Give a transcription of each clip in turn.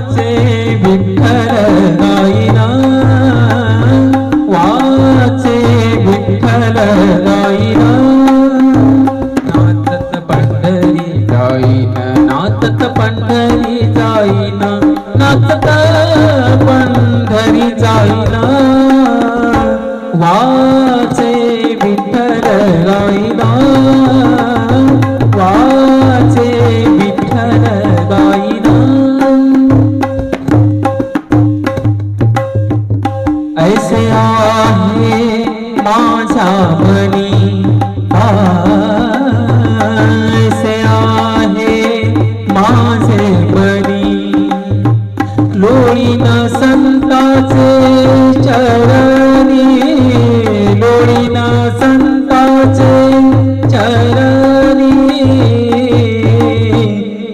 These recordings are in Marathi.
वाचे विठ्ठल गाईना वाचे विठ्ठल गाईना नातत पंढरी जाईना नातत पंढरी जाईना नातत पंढरी जाईना. वा माझ्या मनी आहे माझे मनी लोळीन संताचे चरणी लोळीन संताचे चरणी.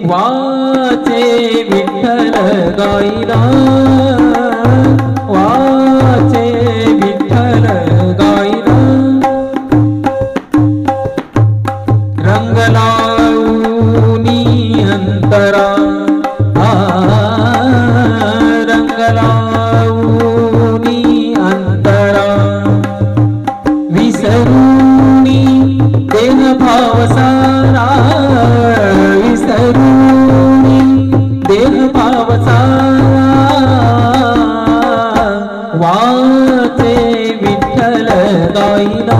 वाचे विठ्ठल गाईला रंगलाऊनी अंतरा आ, अंतरा विसरूनी देह भाव सारा विसरूनी देह भावसारा वाचे विठ्ठल गायना।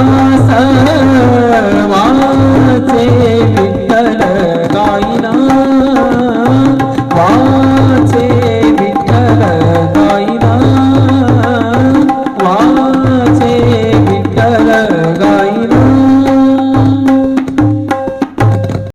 वा